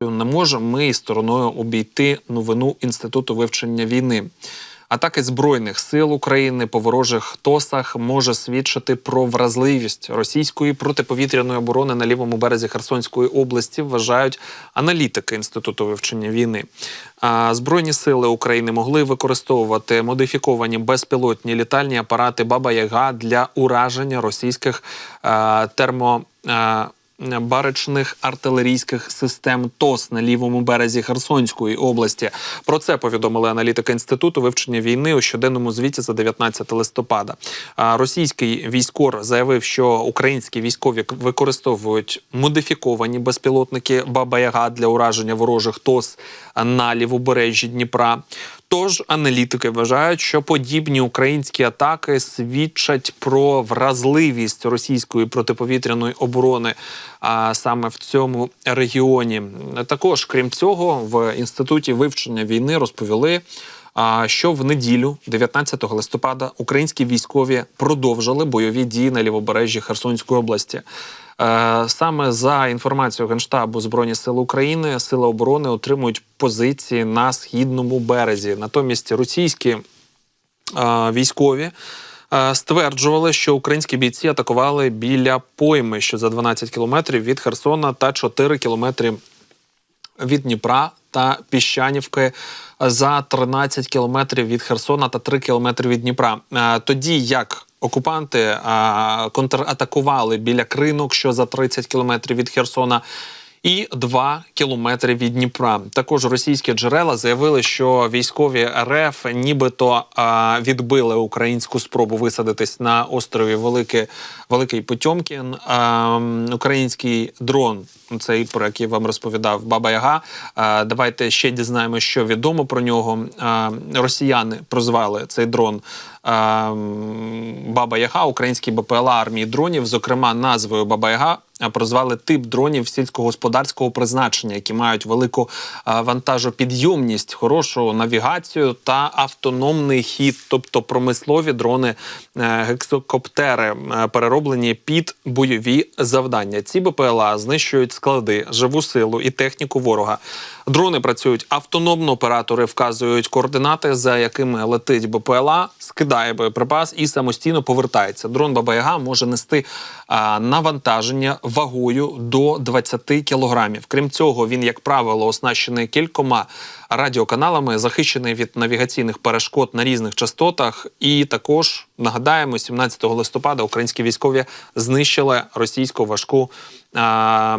Не можемо ми і стороною обійти новину інституту вивчення війни. Атаки збройних сил України по ворожих тосах може свідчити про вразливість російської протиповітряної оборони на лівому березі Херсонської області. Вважають аналітики інституту вивчення війни. Збройні сили України могли використовувати модифіковані безпілотні літальні апарати Баба Яга для ураження російських е, термо. Баричних артилерійських систем ТОС на лівому березі Херсонської області. Про це повідомили аналітики інституту вивчення війни у щоденному звіті за 19 листопада. Російський військор заявив, що українські військові використовують модифіковані безпілотники Баба Яга для ураження ворожих ТОС на лівобережжі Дніпра. Тож аналітики вважають, що подібні українські атаки свідчать про вразливість російської протиповітряної оборони а саме в цьому регіоні. Також, крім цього, в інституті вивчення війни розповіли. Що в неділю, 19 листопада, українські військові продовжили бойові дії на лівобережжі Херсонської області. Е, Саме за інформацією Генштабу Збройні Сили України, сили оборони отримують позиції на східному березі. Натомість російські е, військові е, стверджували, що українські бійці атакували біля пойми, що за 12 кілометрів від Херсона та 4 кілометри від Дніпра та Піщанівки за 13 кілометрів від Херсона та 3 кілометри від Дніпра. Тоді як окупанти контратакували біля кринок, що за 30 кілометрів від Херсона. І 2 кілометри від Дніпра. Також російські джерела заявили, що військові РФ нібито відбили українську спробу висадитись на острові Великий, Великий Потьомкін. Український дрон, цей про який вам розповідав, Баба Яга. Давайте ще дізнаємося, що відомо про нього. Росіяни прозвали цей дрон Баба Яга, український БПЛА армії дронів, зокрема назвою Баба Яга. Прозвали тип дронів сільськогосподарського призначення, які мають велику вантажопідйомність, хорошу навігацію та автономний хід, тобто промислові дрони, е, гексокоптери, е, перероблені під бойові завдання. Ці БПЛА знищують склади, живу силу і техніку ворога. Дрони працюють автономно. Оператори вказують координати, за якими летить БПЛА, скидає боєприпас і самостійно повертається. Дрон Баба-Яга може нести навантаження вагою до 20 кілограмів. Крім цього, він, як правило, оснащений кількома радіоканалами, захищений від навігаційних перешкод на різних частотах. І також нагадаємо, 17 листопада українські військові знищили російську важку а,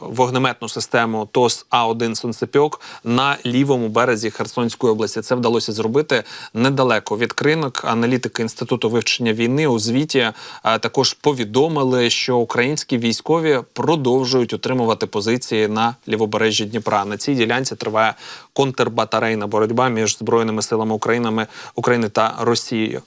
вогнеметну систему ТОС А1 Сонцепьок на лівому березі Херсонської області. Це вдалося зробити недалеко від кринок. Аналітики інституту вивчення війни у звіті а, також повідомили, що українські військові продовжують утримувати позиції на лівобережжі Дніпра. На цій ділянці триває контрбатарейна боротьба між збройними силами України, та Росією.